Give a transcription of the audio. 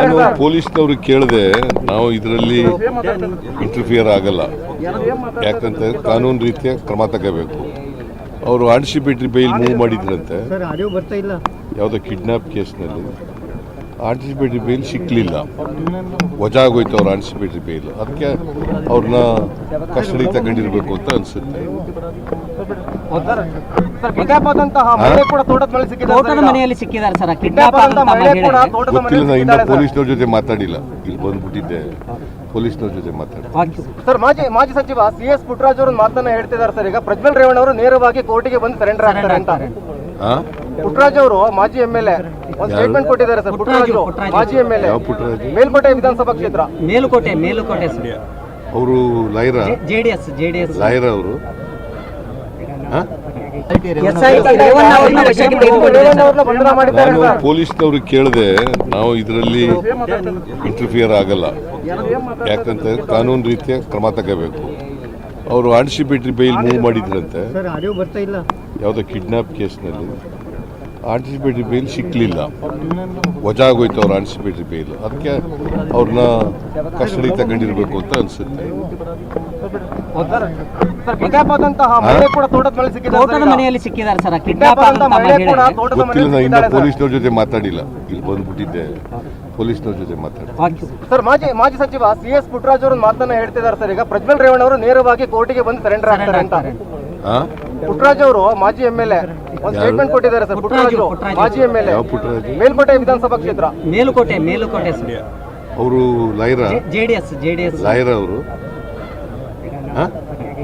ನಾನು ಸರ್ ಪೊಲೀಸ್ನವ್ರಿಗೆ ಕೇಳಿದೆ ನಾವು ಇದರಲ್ಲಿ ಇಂಟರ್ಫಿಯರ್ ಆಗಲ್ಲ. ಯಾಕಂತ ಕಾನೂನು ರೀತಿಯ ಕ್ರಮ ತಗೋಬೇಕು. ಅವರು ಆಂಟಿಸಿಪೇಟರಿ ಬೈಲ್ ಮೂವ್ ಮಾಡಿದ್ರಂತೆ. ಸರ್ ಆಡಿಯೋ ಬರ್ತಾ ಇಲ್ಲ. ಯಾವುದೋ ಕಿಡ್ನಾಪ್ ಕೇಸ್ನಲ್ಲಿ ಆಂಟಿಸಿಪೇಟರಿ ಬೇಲ್ ಸಿಕ್ಕಲಿಲ್ಲ ವಜಾ ಆಗೋಯ್ತು ಅವ್ರ ಆಂಟಿಸಿಪೇಟರಿ ಬೇಲ್. ಅದಕ್ಕೆ ಅವ್ರನ್ನ ಕಸ್ಟಡಿ ತಗೊಂಡಿರ್ಬೇಕು ಅಂತ ಅನ್ಸುತ್ತೆ. ಗೊತ್ತಿಲ್ಲ ಇನ್ನ ಪೊಲೀಸ್ನವ್ರ ಜೊತೆ ಮಾತಾಡಿಲ್ಲ. ಇಲ್ಲಿ ಬಂದ್ಬಿಟ್ಟಿದ್ದೆ. ಪೊಲೀಸ್ನವ್ರ ಜೊತೆ ಮಾತಾಡಿ ಸರ್ ಮಾಜಿ ಮಾಜಿ ಸಚಿವ ಸಿ ಎಸ್ ಪುಟ್ಟರಾಜ್ ಅವರು ಮಾತನ್ನ ಹೇಳ್ತಿದ್ದಾರೆ ಸರ್. ಈಗ ಪ್ರಜ್ವಲ್ ರೇವಣ್ಣ ಅವರು ನೇರವಾಗಿ ಕೋರ್ಟಿಗೆ ಬಂದು ಸರೆಂಡರ್ ಆಗ್ತಾರೆ ಅಂತ. ಪುಟ್ಟರಾಜ್ ಅವರು ಮಾಜಿ ಎಂ ಎಲ್ ಎ. ಒಂದು? ಸ್ಟೇಟ್ಮೆಂಟ್ ಕೊಟ್ಟಿದ್ದಾರೆ ಸರ್ ಪುಟ್ಟರಾಜು. ಮಾಜಿ ಎಂ ಎಲ್ ಎ. ಮೇಲ್ಕೋಟೆ ವಿಧಾನಸಭಾ ಕ್ಷೇತ್ರ. ಮೇಲುಕೋಟೆ ಮೇಲುಕೋಟೆ ಸರ್. ಅವರು ಲೈರ? ಜೆಡಿಎಸ್ ಜೆಡಿಎಸ್ ಲೈರ ಅವರು? ಪೊಲೀಸ್ನವ್ರಿಗೆ ಕೇಳಿದೆ ನಾವು ಇದರಲ್ಲಿ ಇಂಟರ್ಫಿಯರ್ ಆಗಲ್ಲ. ಯಾಕಂತ ಕಾನೂನು ರೀತಿಯ ಕ್ರಮ ತಗೋಬೇಕು. ಅವರು ಆಂಟಿಸಿಪೇಟರಿ ಬೈಲ್ ಮೂವ್ ಮಾಡಿದ್ರಂತೆ. ಸರ್ ಆಡಿಯೋ ಬರ್ತಾ ಇಲ್ಲ. ಯಾವುದೋ ಕಿಡ್ನಾಪ್ ಕೇಸ್ನಲ್ಲಿ ಆಂಟಿಸಿಪೇಟರಿ ಬೇಲ್ ಸಿಕ್ಕಲಿಲ್ಲ ವಜಾ ಆಗೋಯ್ತು ಅವ್ರ ಆಂಟಿಸಿಪೇಟರಿ ಬೇಲ್. ಅದಕ್ಕೆ ಅವ್ರನ್ನ ಕಸ್ಟಡಿ ತಗೊಂಡಿರ್ಬೇಕು ಅಂತ ಅನ್ಸುತ್ತೆ. ಗೊತ್ತಿಲ್ಲ ಮನೆಯಲ್ಲಿ ಇನ್ನ ಪೊಲೀಸ್ನವ್ರ ಜೊತೆ ಮಾತಾಡಿಲ್ಲ. ಇಲ್ಲಿ ಬಂದ್ಬಿಟ್ಟಿದ್ದೆ. ಪೊಲೀಸ್ನವ್ರ ಜೊತೆ ಮಾತಾಡಿ ಸರ್ ಮಾಜಿ ಮಾಜಿ ಸಚಿವ ಸಿ ಎಸ್ ಪುಟ್ಟರಾಜ್ ಅವರು ಮಾತನ್ನ ಹೇಳ್ತಿದ್ದಾರೆ ಸರ್. ಈಗ ಪ್ರಜ್ವಲ್ ರೇವಣ್ಣ ಅವರು ನೇರವಾಗಿ ಕೋರ್ಟಿಗೆ ಬಂದು ಸರೆಂಡರ್ ಆಗ್ತಾರೆ ಅಂತ. ಪುಟ್ರಾಜ್ ಪುಟ್ಟರಾಜ್ ಅವರು ಮಾಜಿ ಎಂ ಎಲ್ ಎ. ಒಂದು? ಸ್ಟೇಟ್ಮೆಂಟ್ ಕೊಟ್ಟಿದ್ದಾರೆ ಸರ್ ಪುಟ್ಟರಾಜು. ಮಾಜಿ ಎಂ ಎಲ್ ಎ ಯಾವ ಪುಟ್ಟರಾಜು ಮೇಲ್ಕೋಟೆ ವಿಧಾನಸಭಾ ಕ್ಷೇತ್ರ. ಮೇಲುಕೋಟೆ ಮೇಲುಕೋಟೆ ಸರ್. ಅವರು Lyra? J D S J D S ಲೈರ ಅವರು? ಹಾ?